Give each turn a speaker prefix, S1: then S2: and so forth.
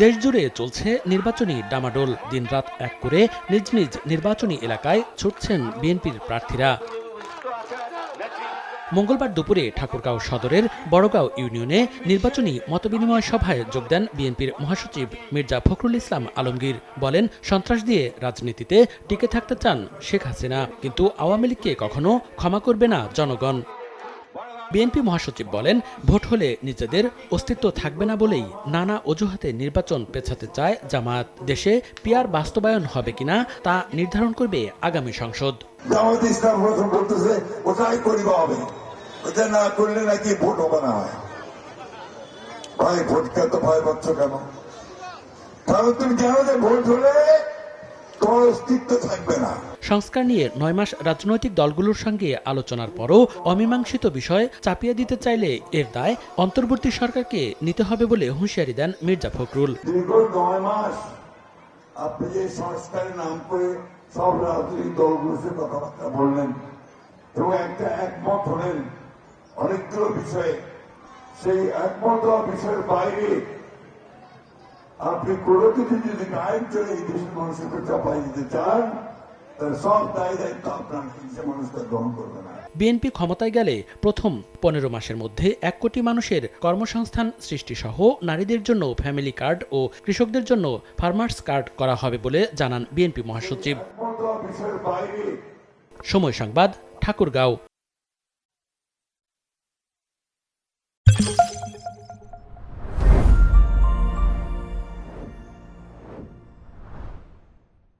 S1: দেশজুড়ে চলছে নির্বাচনী ডামাডোল। দিনরাত এক করে নিজ নিজ নির্বাচনী এলাকায় ছুটছেন বিএনপির প্রার্থীরা। মঙ্গলবার দুপুরে ঠাকুরগাঁও সদরের বড়গাঁও ইউনিয়নে নির্বাচনী মতবিনিময় সভায় যোগ দেন বিএনপির মহাসচিব মির্জা ফখরুল ইসলাম আলমগীর। বলেন, সন্ত্রাস দিয়ে রাজনীতিতে টিকে থাকতে চান শেখ হাসিনা, কিন্তু আওয়ামী লীগকে কখনো ক্ষমা করবে না জনগণ। বিএনপি মহাসচিব বলেন, ভোট হলে নিজেদের অস্তিত্ব থাকবে না বলেই নানা অজুহাতে নির্বাচন পেছাতে চায় জামায়াত। দেশে পিয়ার বাস্তবায়ন হবে কিনা তা নির্ধারণ করবে আগামী সংসদ।
S2: কারণ তুমি জানো যে ভোট হলে তোমার অস্তিত্ব থাকবে না।
S1: সংস্কার নিয়ে নয় মাস রাজনৈতিক দলগুলোর সঙ্গে আলোচনার পরও অমীমাংসিত বিষয় চাপিয়ে দিতে চাইলে এর দায় অন্তর্বর্তী সরকারকে নিতে হবে বলে হুঁশিয়ারি দেন মির্জা ফখরুল।
S2: আপনি যে সংস্কারের নাম করে সব রাজনৈতিক দলগুলোর সাথে কথাবার্তা বললেন এবং একটা একমত হলেন অনেকগুলো বিষয়ে, সেই একমত বিষয়ের বাইরে আপনি কোনো কিছু যদি গায়েব চলে এই দেশের মানুষের চাপাই দিতে চান সব দায়ী দায়িত্ব আপনার সে মানুষটা গ্রহণ করবে না।
S1: বিএনপি ক্ষমতায় গেলে প্রথম পনেরো মাসের মধ্যে এক কোটি মানুষের কর্মসংস্থান সৃষ্টিসহ নারীদের জন্য ফ্যামিলি কার্ড ও কৃষকদের জন্য ফার্মার্স কার্ড করা হবে বলে জানান বিএনপি মহাসচিব। সময় সংবাদ ঠাকুরগাঁও।